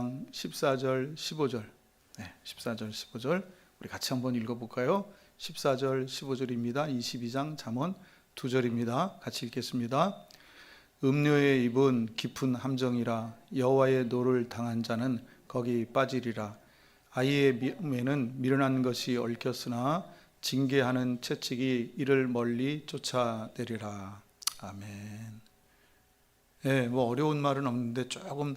14절, 15절. 네, 14절, 15절. 우리 같이 한번 읽어 볼까요? 14절, 15절입니다. 22장 잠언 2절입니다. 같이 읽겠습니다. 음료의 입은 깊은 함정이라 여호와의 노를 당한 자는 거기 빠지리라. 아이의 몸에는 미련한 것이 얽혔으나 징계하는 채찍이 이를 멀리 쫓아내리라. 아멘. 예, 뭐 어려운 말은 없는데 조금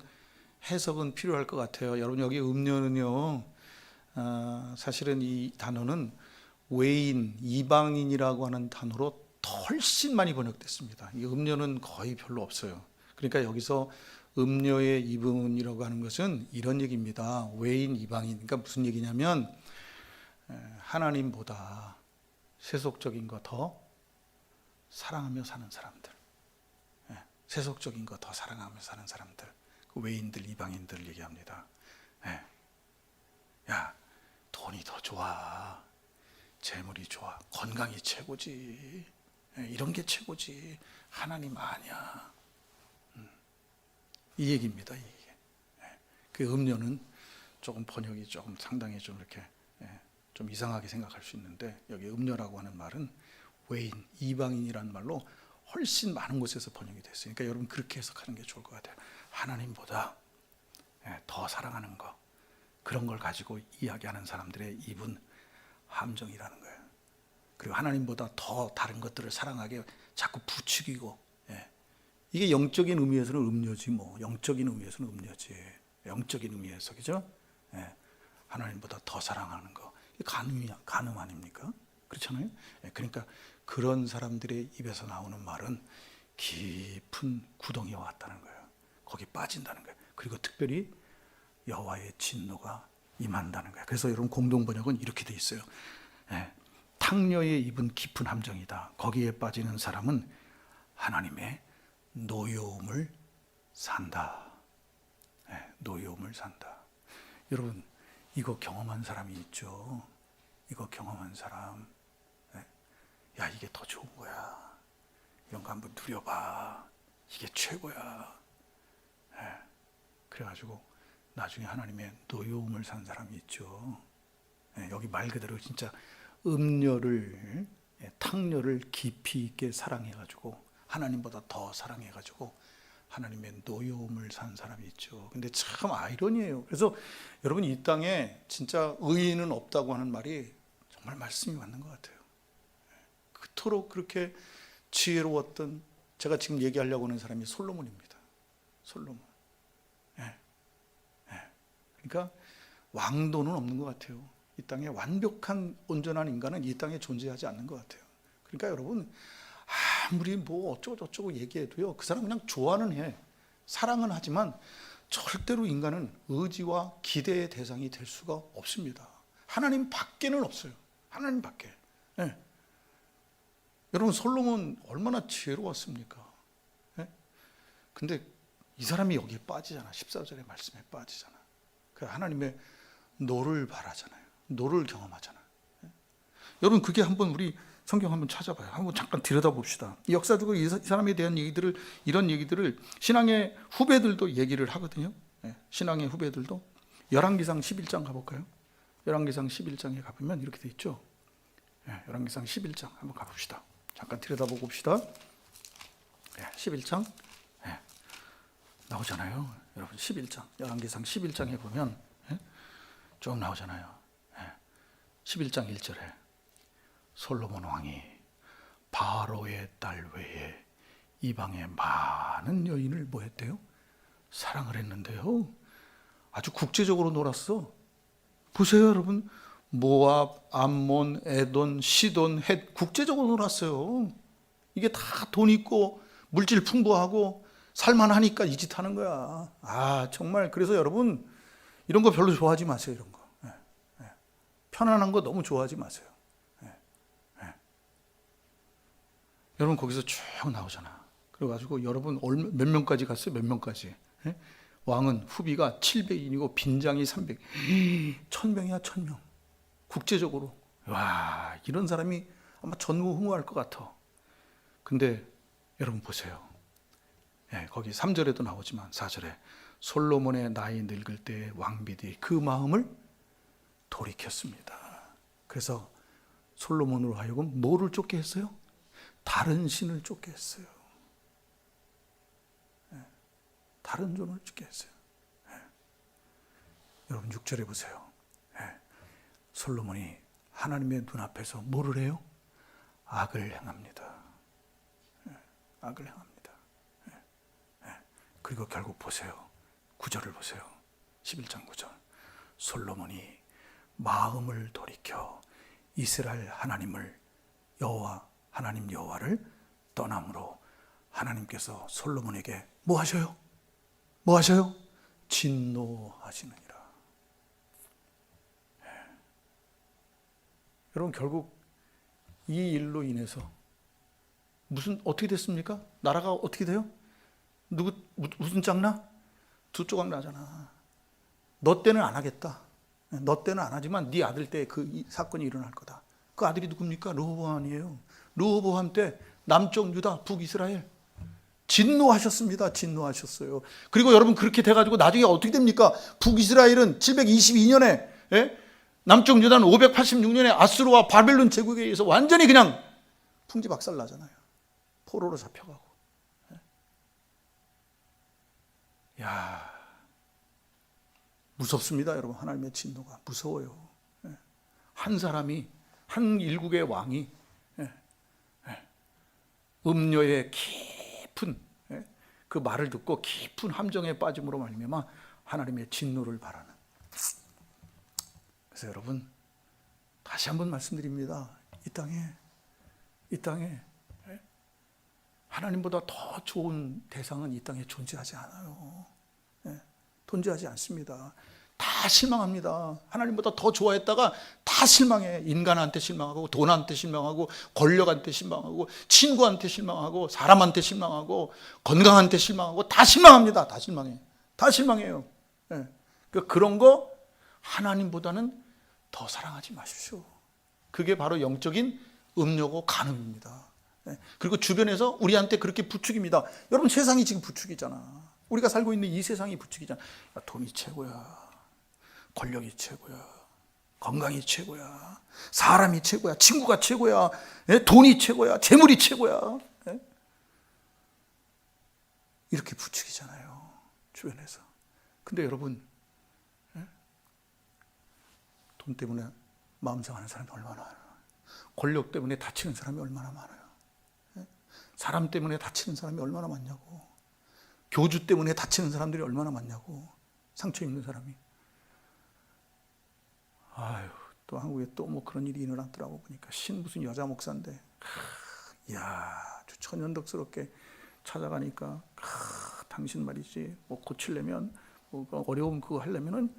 해석은 필요할 것 같아요. 여러분 여기 음료는요, 아, 사실은 이 단어는 외인, 이방인이라고 하는 단어로 훨씬 많이 번역됐습니다. 이 음료는 거의 별로 없어요. 그러니까 여기서 음료의 이분이라고 하는 것은 이런 얘기입니다. 외인, 이방인. 그러니까 무슨 얘기냐면 에, 하나님보다 세속적인 거 더 사랑하며 사는 사람들. 예, 세속적인 거 더 사랑하며 사는 사람들. 그 외인들, 이방인들 얘기합니다. 예. 야, 돈이 더 좋아. 재물이 좋아. 건강이 최고지. 예, 이런 게 최고지. 하나님 아니야. 음. 이 얘기입니다. 이게. 예. 그 음료는 조금 번역이 조금 상당히 좀 이렇게 예, 좀 이상하게 생각할 수 있는데 여기 음료라고 하는 말은 외인, 이방인이라는 말로 훨씬 많은 곳에서 번역이 됐어요. 그러니까 여러분 그렇게 해석하는 게 좋을 것 같아요. 하나님보다 예, 더 사랑하는 거 그런 걸 가지고 이야기하는 사람들의 입은 함정이라는 거예요. 그리고 하나님보다 더 다른 것들을 사랑하게 자꾸 부추기고 예. 이게 영적인 의미에서는 음료지 뭐 영적인 의미에서는 음료지 영적인 의미에서 그죠? 예. 하나님보다 더 사랑하는 거 간음이 간음 아닙니까? 그렇잖아요. 예. 그러니까 그런 사람들의 입에서 나오는 말은 깊은 구덩이와 같다는 거예요. 거기 빠진다는 거예요. 그리고 특별히 여호와의 진노가 임한다는 거예요. 그래서 여러분 공동 번역은 이렇게 돼 있어요. 예, 탕녀의 입은 깊은 함정이다. 거기에 빠지는 사람은 하나님의 노여움을 산다. 예, 노여움을 산다. 여러분 이거 경험한 사람이 있죠. 이거 경험한 사람. 예, 야 이게 더 좋은 거야. 이런 거 한번 누려봐. 이게 최고야. 예, 그래가지고 나중에 하나님의 노여움을 산 사람이 있죠. 예, 여기 말 그대로 진짜 음료를 예, 탕료를 깊이 있게 사랑해가지고 하나님보다 더 사랑해가지고 하나님의 노여움을 산 사람이 있죠. 근데 참 아이러니예요. 그래서 여러분 이 땅에 진짜 의인은 없다고 하는 말이 정말 말씀이 맞는 것 같아요. 예, 그토록 그렇게 지혜로웠던 제가 지금 얘기하려고 하는 사람이 솔로몬입니다. 솔로몬. 예. 그러니까 왕도는 없는 것 같아요. 이 땅에 완벽한 온전한 인간은 이 땅에 존재하지 않는 것 같아요. 그러니까 여러분 아무리 뭐 어쩌고 저쩌고 얘기해도요 그 사람 그냥 좋아는 해 사랑은 하지만 절대로 인간은 의지와 기대의 대상이 될 수가 없습니다. 하나님 밖에는 없어요. 하나님 밖에. 예. 여러분 솔로몬 얼마나 지혜로웠습니까? 예? 근데 이 사람이 여기에 빠지잖아. 14절의 말씀에 빠지잖아. 그 하나님의 노를 바라잖아요. 노를 경험하잖아요. 예? 여러분 그게 한번 우리 성경 한번 찾아봐요. 한번 잠깐 들여다봅시다. 이 역사적으로 이 사람에 대한 얘기들을 이런 얘기들을 신앙의 후배들도 얘기를 하거든요. 예, 신앙의 후배들도 열왕기상 11장 가볼까요? 열왕기상 11장에 가보면 이렇게 돼 있죠. 예, 열왕기상 11장 한번 가봅시다. 잠깐 들여다보고 봅시다. 예, 11장 예, 나오잖아요. 여러분 11장 열왕기상 11장에 보면 예, 쭉 나오잖아요. 예, 11장 1절에 솔로몬 왕이 바로의 딸 외에 이방의 많은 여인을 뭐 했대요? 사랑을 했는데요. 아주 국제적으로 놀았어. 보세요, 여러분. 모압, 암몬, 에돈, 시돈, 헷 국제적으로 놀았어요. 이게 다 돈 있고 물질 풍부하고 살만하니까 이 짓 하는 거야. 아, 정말 그래서 여러분 이런 거 별로 좋아하지 마세요, 이런 거. 예, 예. 편안한 거 너무 좋아하지 마세요. 예, 예. 여러분 거기서 쭉 나오잖아. 그래가지고 여러분 몇 명까지 갔어요? 몇 명까지? 예? 왕은 후비가 700인이고 빈장이 300. 1000명이야, 1000명. 국제적으로. 와, 이런 사람이 아마 전무후무할 것 같아. 근데 여러분 보세요. 예, 거기 3절에도 나오지만 4절에 솔로몬의 나이 늙을 때 왕비들이 그 마음을 돌이켰습니다. 그래서 솔로몬으로 하여금 뭐를 쫓게 했어요? 다른 신을 쫓게 했어요. 예, 다른 존을 쫓게 했어요. 예. 여러분 6절에 보세요. 예, 솔로몬이 하나님의 눈앞에서 뭐를 해요? 악을 행합니다. 예, 악을 행합니다. 예, 예. 그리고 결국 보세요. 9절을 보세요. 11장 9절. 솔로몬이 마음을 돌이켜 이스라엘 하나님을 여호와 하나님 여호와를 떠남으로 하나님께서 솔로몬에게 뭐 하셔요? 뭐 하셔요? 진노하시느니라. 예. 여러분 결국 이 일로 인해서 무슨 어떻게 됐습니까? 나라가 어떻게 돼요? 누구 무- 무슨 짱나? 두 조각 나잖아. 너 때는 안 하겠다. 너 때는 안 하지만 네 아들 때 그 사건이 일어날 거다. 그 아들이 누굽니까? 르호보암이에요. 르호보암 때 남쪽 유다, 북이스라엘 진노하셨습니다. 진노하셨어요. 그리고 여러분 그렇게 돼가지고 나중에 어떻게 됩니까? 북이스라엘은 722년에 예? 남쪽 유다는 586년에 아수르와 바벨론 제국에 의해서 완전히 그냥 풍지 박살 나잖아요. 포로로 잡혀가고. 예? 야 무섭습니다, 여러분. 하나님의 진노가 무서워요. 예. 한 사람이 한 일국의 왕이 예. 예. 음료의 깊은 예. 그 말을 듣고 깊은 함정에 빠짐으로 말미암아 하나님의 진노를 바라는. 그래서 여러분 다시 한번 말씀드립니다. 이 땅에 이 땅에 예. 하나님보다 더 좋은 대상은 이 땅에 존재하지 않아요. 예. 존재하지 않습니다. 다 실망합니다. 하나님보다 더 좋아했다가 다 실망해. 인간한테 실망하고, 돈한테 실망하고, 권력한테 실망하고, 친구한테 실망하고, 사람한테 실망하고, 건강한테 실망하고, 다 실망합니다. 다 실망해. 다 실망해요. 예. 그 그런 거 하나님보다는 더 사랑하지 마십시오. 그게 바로 영적인 음료고 간음입니다. 예. 그리고 주변에서 우리한테 그렇게 부추깁니다. 여러분 세상이 지금 부추기잖아. 우리가 살고 있는 이 세상이 부추기잖아. 야, 돈이 최고야. 권력이 최고야. 건강이 최고야. 사람이 최고야. 친구가 최고야. 예? 돈이 최고야. 재물이 최고야. 예? 이렇게 부추기잖아요. 주변에서. 근데 여러분, 예? 돈 때문에 마음 상하는 사람이 얼마나 많아요. 권력 때문에 다치는 사람이 얼마나 많아요. 예? 사람 때문에 다치는 사람이 얼마나 많냐고. 교주 때문에 다치는 사람들이 얼마나 많냐고. 상처 입는 사람이. 아유, 또 한국에 또 뭐 그런 일이 일어났더라고 보니까 신 무슨 여자 목사인데, 크, 이야, 아주 천연덕스럽게 찾아가니까, 크, 당신 말이지, 뭐 고치려면, 뭐 어려운 그거 하려면은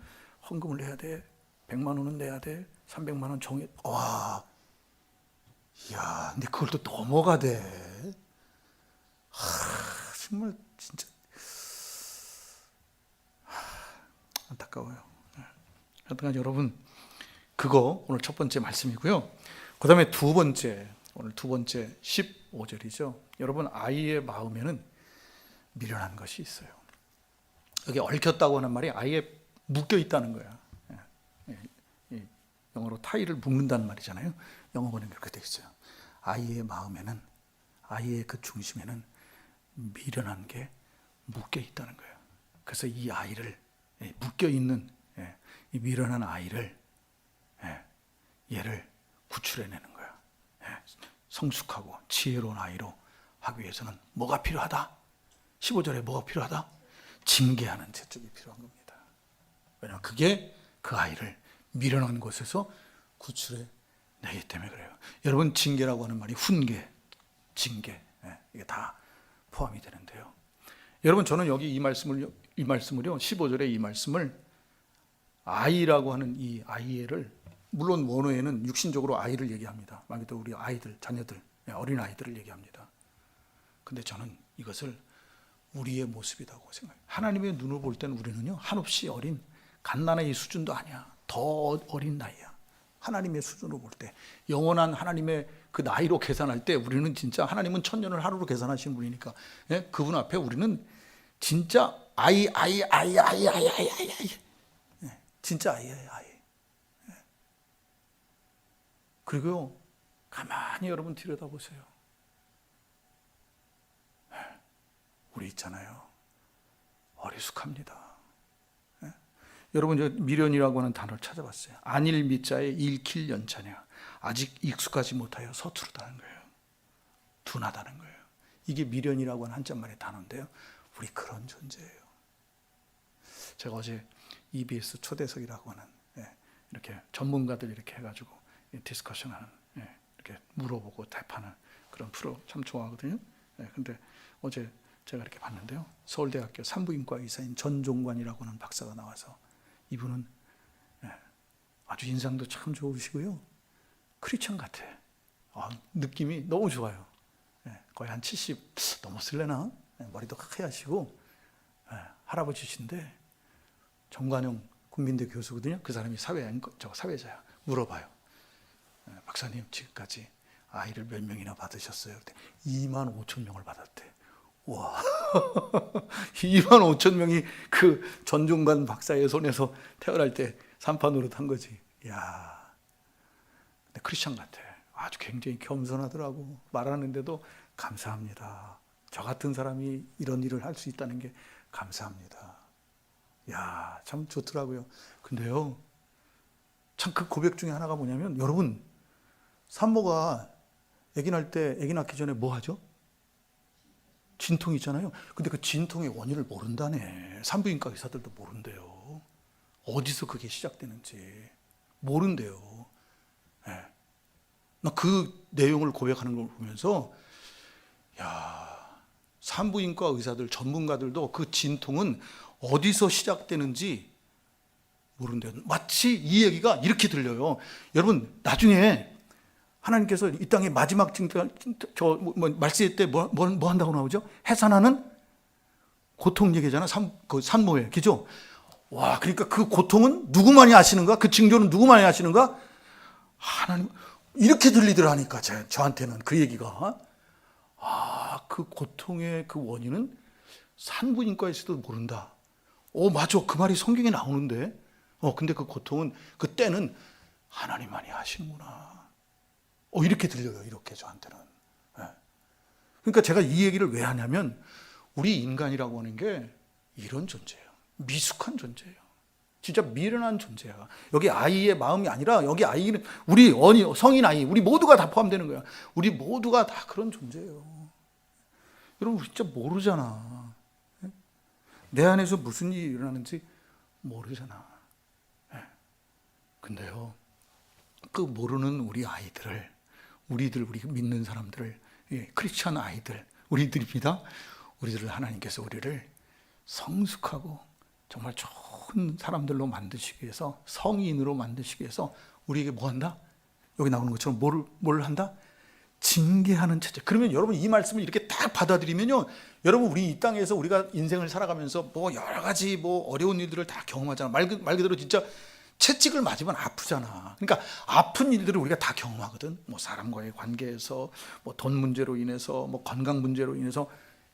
헌금을 내야 돼. 100만 원은 내야 돼. 300만 원 정해. 와, 이야, 근데 그걸 또 넘어가 돼. 하, 정말 진짜 하, 안타까워요. 네. 하여튼 여러분 그거 오늘 첫 번째 말씀이고요. 그 다음에 두 번째, 오늘 두 번째 15절이죠. 여러분, 아이의 마음에는 미련한 것이 있어요. 여기 얽혔다고 하는 말이 아예 묶여 있다는 거야. 영어로 타이를 묶는다는 말이잖아요. 영어 번역이 그렇게 되어 있어요. 아이의 마음에는, 아이의 그 중심에는 미련한 게 묶여 있다는 거예요. 그래서 이 아이를, 예, 묶여 있는 예, 이 미련한 아이를 예, 얘를 구출해내는 거야. 예, 성숙하고 지혜로운 아이로 하기 위해서는 뭐가 필요하다? 15절에 뭐가 필요하다? 징계하는 제쪽이 필요한 겁니다. 왜냐하면 그게 그 아이를 미련한 곳에서 구출해 내기 때문에 그래요. 여러분 징계라고 하는 말이 훈계, 징계 예, 이게 다 포함이 되는데요. 여러분 저는 여기 이 말씀을 이 말씀을요 15절에 이 말씀을 아이라고 하는 이 아이를 물론 원어에는 육신적으로 아이를 얘기합니다. 말 그대로 우리 아이들, 자녀들, 예, 어린 아이들을 얘기합니다. 근데 저는 이것을 우리의 모습이라고 생각해요. 하나님의 눈을 볼 때는 우리는요 한없이 어린 갓난아이 수준도 아니야. 더 어린 나이야. 하나님의 수준으로 볼 때, 영원한 하나님의 그 나이로 계산할 때 우리는 진짜 하나님은 천년을 하루로 계산하신 분이니까 예? 그분 앞에 우리는 진짜 아이, 아이, 아이, 아이, 아이, 아이, 아이, 아이. 예? 진짜 아이예요, 아이. 예? 그리고요, 가만히 여러분 들여다보세요. 예, 우리 있잖아요. 어리숙합니다. 여러분 저 미련이라고 하는 단어를 찾아봤어요. 안일 미자에 일킬 연차냐. 아직 익숙하지 못하여 서투르다는 거예요. 둔하다는 거예요. 이게 미련이라고 하는 한자말의 단어인데요. 우리 그런 존재예요. 제가 어제 EBS 초대석이라고 하는 예, 이렇게 전문가들 이렇게 해가지고 예, 디스커션하는 예, 이렇게 물어보고 대파는 그런 프로 참 좋아하거든요. 예, 근데 어제 제가 이렇게 봤는데요. 서울대학교 산부인과 의사인 전종관이라고 하는 박사가 나와서 이분은 예, 아주 인상도 참 좋으시고요. 크리스천 같아. 아, 느낌이 너무 좋아요. 예, 거의 한 70 너무 쓸래나? 예, 머리도 하얗시고 예, 할아버지신데 정관용 국민대 교수거든요. 그 사람이 사회 저 사회자야. 물어봐요. 예, 박사님 지금까지 아이를 몇 명이나 받으셨어요? 그때 2만 5천 명을 받았대. 와, 2만 5천 명이 그 전종관 박사의 손에서 태어날 때 산판으로 탄 거지. 야, 근데 크리스천 같아. 아주 굉장히 겸손하더라고. 말하는데도 감사합니다. 저 같은 사람이 이런 일을 할 수 있다는 게 감사합니다. 야, 참 좋더라고요. 근데요, 참 그 고백 중에 하나가 뭐냐면, 여러분, 산모가 아기 낳을 때, 아기 낳기 전에 뭐 하죠? 진통 있잖아요. 근데 그 진통의 원인을 모른다네. 산부인과 의사들도 모른대요. 어디서 그게 시작되는지 모른대요. 예. 나그 내용을 고백하는 걸 보면서, 야, 산부인과 의사들, 전문가들도 그 진통은 어디서 시작되는지 모른대요. 마치 이 얘기가 이렇게 들려요. 여러분, 나중에 하나님께서 이 땅의 마지막 징조, 저, 뭐, 뭐 말세 때 뭐, 뭐, 뭐 한다고 나오죠? 해산하는 고통 얘기잖아. 산, 그 산모에. 그죠? 와, 그러니까 그 고통은 누구만이 아시는가? 그 징조는 누구만이 아시는가? 하나님, 이렇게 들리더라니까, 제, 저한테는 그 얘기가. 아, 그 고통의 그 원인은 산부인과에서도 모른다. 어, 맞아. 그 말이 성경에 나오는데. 어, 근데 그 고통은, 그 때는 하나님만이 하시는구나. 어, 이렇게 들려요. 이렇게 저한테는. 예. 그러니까 제가 이 얘기를 왜 하냐면, 우리 인간이라고 하는 게 이런 존재예요. 미숙한 존재예요. 진짜 미련한 존재야. 여기 아이의 마음이 아니라 여기 아이는 우리 어니 성인 아이 우리 모두가 다 포함되는 거야. 우리 모두가 다 그런 존재예요. 여러분 진짜 모르잖아. 내 안에서 무슨 일이 일어나는지 모르잖아. 예. 근데요, 그 모르는 우리 아이들을, 우리들, 우리 믿는 사람들을, 예, 크리스천 아이들, 우리들입니다. 우리들을 하나님께서 우리를 성숙하고 정말 좋은 사람들로 만드시기 위해서 성인으로 만드시기 위해서 우리에게 뭐 한다? 여기 나오는 것처럼 뭘, 뭘 한다? 징계하는 체제. 그러면 여러분 이 말씀을 이렇게 딱 받아들이면요. 여러분 우리 이 땅에서 우리가 인생을 살아가면서 뭐 여러 가지 뭐 어려운 일들을 다 경험하잖아. 말, 그- 말 그대로 진짜 채찍을 맞으면 아프잖아. 그러니까 아픈 일들을 우리가 다 경험하거든. 뭐 사람과의 관계에서 뭐 돈 문제로 인해서 뭐 건강 문제로 인해서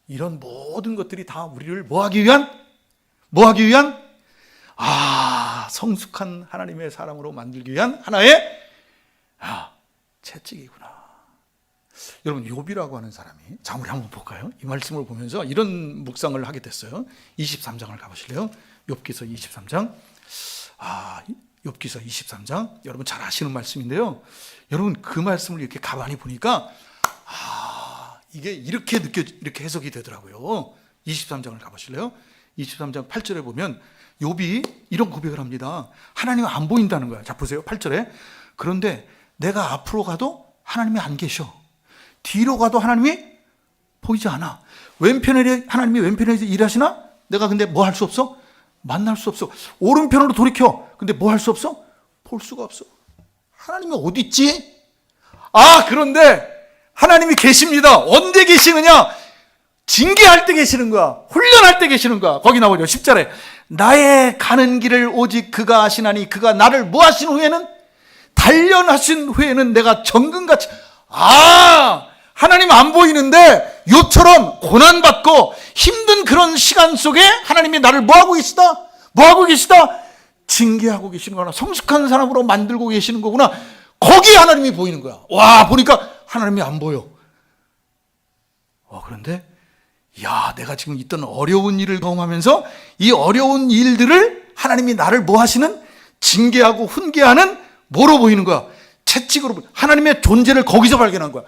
이런 모든 것들이 다 우리를 뭐 하기 위한 뭐 하기 위한 아, 성숙한 하나님의 사람으로 만들기 위한 하나의 아, 채찍이구나. 여러분 욥이라고 하는 사람이 자 우리 한번 볼까요? 이 말씀을 보면서 이런 묵상을 하게 됐어요. 23장을 가보실래요? 욥기서 23장. 아, 욥기서 23장. 여러분 잘 아시는 말씀인데요. 여러분 그 말씀을 이렇게 가만히 보니까 아, 이게 이렇게 느껴 이렇게 해석이 되더라고요. 23장을 가 보실래요? 23장 8절에 보면 욥이 이런 고백을 합니다. 하나님은 안 보인다는 거야. 자 보세요. 8절에. 그런데 내가 앞으로 가도 하나님이 안 계셔. 뒤로 가도 하나님이 보이지 않아. 왼편에 하나님이 왼편에 일하시나? 내가 근데 뭐 할 수 없어? 만날 수 없어. 오른편으로 돌이켜. 근데 뭐 할 수 없어? 볼 수가 없어. 하나님이 어디 있지? 아, 그런데 하나님이 계십니다. 언제 계시느냐? 징계할 때 계시는 거야. 훈련할 때 계시는 거야. 거기 나오죠. 10절에. 나의 가는 길을 오직 그가 아시나니 그가 나를 뭐 하신 후에는 단련하신 후에는 내가 정금같이 아 하나님 안 보이는데 요처럼 고난받고 힘든 그런 시간 속에 하나님이 나를 뭐하고 계시다? 뭐하고 계시다? 징계하고 계시는 거구나. 성숙한 사람으로 만들고 계시는 거구나. 거기 하나님이 보이는 거야. 와, 보니까 하나님이 안 보여. 어, 그런데, 야, 내가 지금 있던 어려운 일을 경험하면서 이 어려운 일들을 하나님이 나를 뭐 하시는? 징계하고 훈계하는 뭐로 보이는 거야? 채찍으로. 보- 하나님의 존재를 거기서 발견한 거야. 야,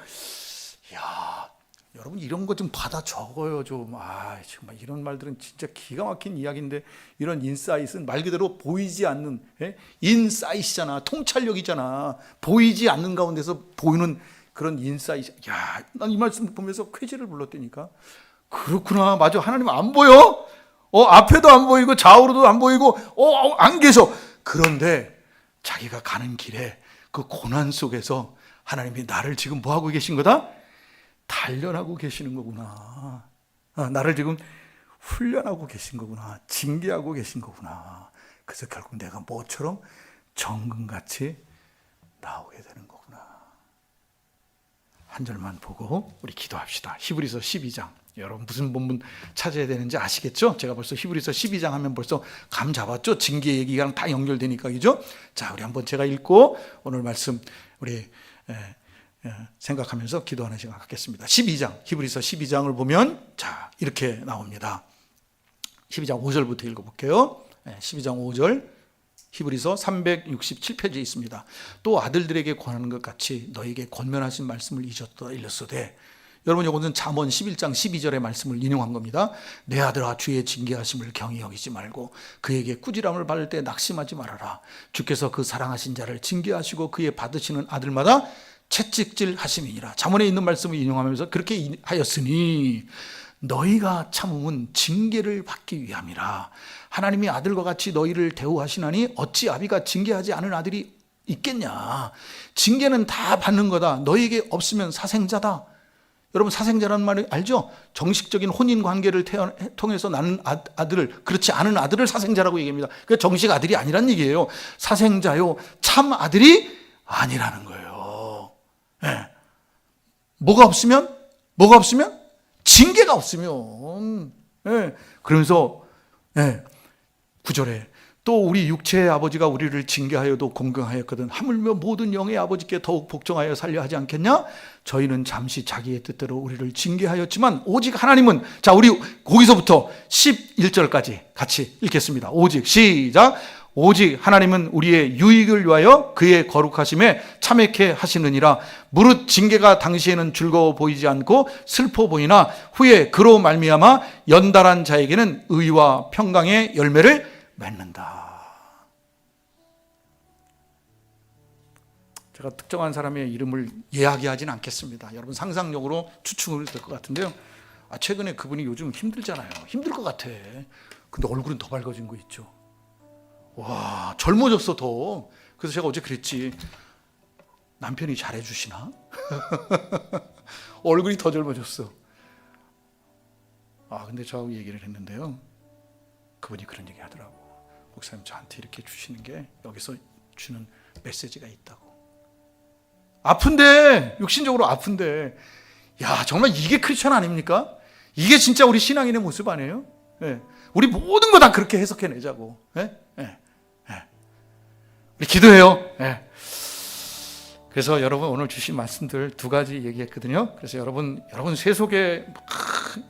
여러분 이런 거 좀 받아 적어요 좀. 아, 정말 이런 말들은 진짜 기가 막힌 이야기인데 이런 인사이트는 말 그대로 보이지 않는 예? 인사이트잖아. 통찰력이잖아. 보이지 않는 가운데서 보이는 그런 인사이트. 야, 난 이 말씀 보면서 쾌지를 불렀다니까. 그렇구나. 맞아. 하나님 안 보여? 어, 앞에도 안 보이고 좌우로도 안 보이고 어, 어, 안 계셔. 그런데 자기가 가는 길에 그 고난 속에서 하나님이 나를 지금 뭐 하고 계신 거다? 단련하고 계시는 거구나. 아, 나를 지금 훈련하고 계신 거구나. 징계하고 계신 거구나. 그래서 결국 내가 뭐처럼 정금같이 나오게 되는 거구나. 한 절만 보고 우리 기도합시다. 히브리서 12장. 여러분 무슨 본문 찾아야 되는지 아시겠죠? 제가 벌써 히브리서 12장 하면 벌써 감 잡았죠? 징계 얘기랑 다 연결되니까 그죠? 자, 우리 한번 제가 읽고 오늘 말씀 우리 생각하면서 기도하는 시간 갖겠습니다. 12장 히브리서 12장을 보면 자, 이렇게 나옵니다. 12장 5절부터 읽어볼게요. 예, 12장 5절 히브리서 367페이지에 있습니다. 또 아들들에게 권하는 것 같이 너에게 권면하신 말씀을 잊었다 일렀으되 여러분 이거는 잠언 11장 12절의 말씀을 인용한 겁니다. 내 아들아 주의 징계하심을 경히 여기지 말고 그에게 꾸지람을 받을 때 낙심하지 말아라. 주께서 그 사랑하신 자를 징계하시고 그의 받으시는 아들마다 채찍질 하심이니라. 잠언에 있는 말씀을 인용하면서 그렇게 하였으니 너희가 참음은 징계를 받기 위함이라. 하나님이 아들과 같이 너희를 대우하시나니 어찌 아비가 징계하지 않은 아들이 있겠냐. 징계는 다 받는 거다. 너희에게 없으면 사생자다. 여러분 사생자라는 말이 알죠? 정식적인 혼인 관계를 태어, 통해서 낳는 아- 아들을 그렇지 않은 아들을 사생자라고 얘기합니다. 그 정식 아들이 아니란 얘기예요. 사생자요 참 아들이 아니라는 거예요. 예. 뭐가 없으면? 뭐가 없으면? 징계가 없으면. 예. 그러면서 예. 구절에 또 우리 육체의 아버지가 우리를 징계하여도 공경하였거든. 하물며 모든 영의 아버지께 더욱 복종하여 살려 하지 않겠냐? 저희는 잠시 자기의 뜻대로 우리를 징계하였지만 오직 하나님은 자 우리 거기서부터 11절까지 같이 읽겠습니다. 오직 시작 오직 하나님은 우리의 유익을 위하여 그의 거룩하심에 참회케 하시느니라 무릇 징계가 당시에는 즐거워 보이지 않고 슬퍼 보이나 후에 그로 말미암아 연달한 자에게는 의와 평강의 열매를 맺는다. 제가 특정한 사람의 이름을 이야기하지는 않겠습니다. 여러분 상상력으로 추측을 될 것 같은데요. 아, 최근에 그분이 요즘 힘들잖아요. 힘들 것 같아. 근데 얼굴은 더 밝아진 거 있죠. 와, 젊어졌어 더. 그래서 제가 어제 그랬지. 남편이 잘해주시나? 얼굴이 더 젊어졌어. 아, 근데 저하고 얘기를 했는데요. 그분이 그런 얘기 하더라고. 목사님 저한테 이렇게 주시는 게 여기서 주는 메시지가 있다고. 아픈데 육신적으로 아픈데 야 정말 이게 크리스천 아닙니까? 이게 진짜 우리 신앙인의 모습 아니에요? 예. 우리 모든 거 다 그렇게 해석해내자고. 예? 기도해요. 예. 그래서 여러분 오늘 주신 말씀들 두 가지 얘기했거든요. 그래서 여러분 여러분 세속의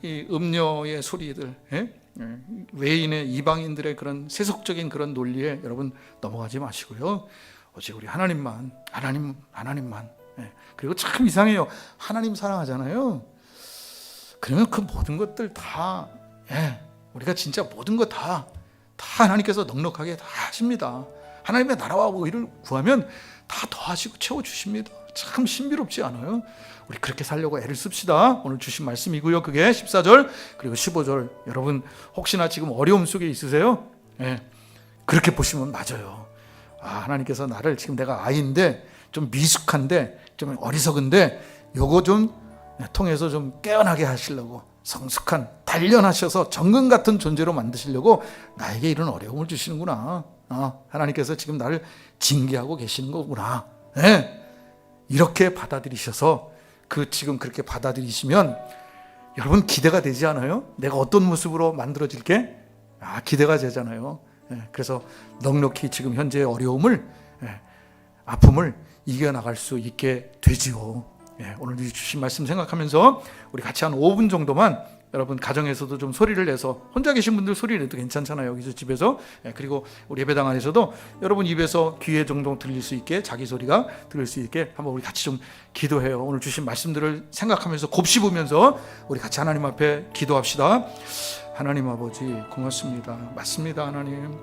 이 음료의 소리들, 예? 예. 외인의 이방인들의 그런 세속적인 그런 논리에 여러분 넘어가지 마시고요. 오직 우리 하나님만, 하나님, 하나님만. 예. 그리고 참 이상해요. 하나님 사랑하잖아요. 그러면 그 모든 것들 다, 예. 우리가 진짜 모든 것 다, 다 하나님께서 넉넉하게 다 하십니다. 하나님의 나라와 의를 구하면 다 더하시고 채워주십니다. 참 신비롭지 않아요? 우리 그렇게 살려고 애를 씁시다. 오늘 주신 말씀이고요. 그게 14절 그리고 15절. 여러분 혹시나 지금 어려움 속에 있으세요? 예. 그렇게 보시면 맞아요. 아, 하나님께서 나를 지금 내가 아이인데 좀 미숙한데 좀 어리석은데 요거 좀 통해서 좀 깨어나게 하시려고 성숙한 단련하셔서 정금 같은 존재로 만드시려고 나에게 이런 어려움을 주시는구나. 아, 하나님께서 지금 나를 징계하고 계시는 거구나. 예. 이렇게 받아들이셔서 그 지금 그렇게 받아들이시면 여러분 기대가 되지 않아요? 내가 어떤 모습으로 만들어질게? 아 기대가 되잖아요. 예, 그래서 넉넉히 지금 현재의 어려움을 예, 아픔을 이겨나갈 수 있게 되지요. 예, 오늘 주신 말씀 생각하면서 우리 같이 한 5분 정도만 여러분 가정에서도 좀 소리를 내서 혼자 계신 분들 소리 내도 괜찮잖아요. 여기서 집에서 예, 그리고 우리 예배당 안에서도 여러분 입에서 귀에 정도 들릴 수 있게 자기 소리가 들릴 수 있게 한번 우리 같이 좀 기도해요. 오늘 주신 말씀들을 생각하면서 곱씹으면서 우리 같이 하나님 앞에 기도합시다. 하나님 아버지 고맙습니다. 맞습니다, 하나님.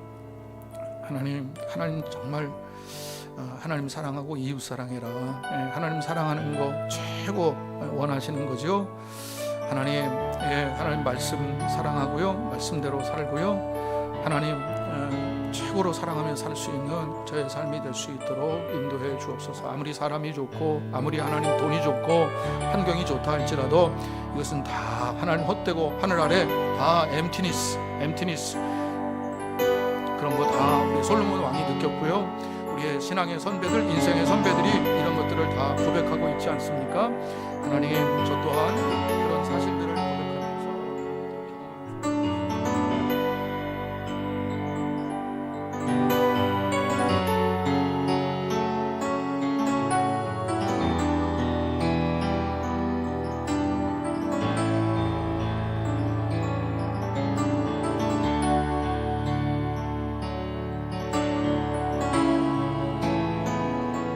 하나님, 하나님 정말 어, 하나님 사랑하고 이웃 사랑해라. 예, 하나님 사랑하는 거 최고 원하시는 거죠. 하나님, 예, 하나님 말씀 사랑하고요, 말씀대로 살고요. 하나님 어, 최고로 사랑하며 살 수 있는 저의 삶이 될 수 있도록 인도해 주옵소서. 아무리 사람이 좋고 아무리 하나님 돈이 좋고 환경이 좋다 할지라도 이것은 다 하나님 헛되고 하늘 아래 다 엠티니스, 엠티니스 그런 거 다 우리 솔로몬 왕이 느꼈고요. 우리의 신앙의 선배들, 인생의 선배들이 이런 것들을 다 고백하고 있지 않습니까? 하나님, 저 또한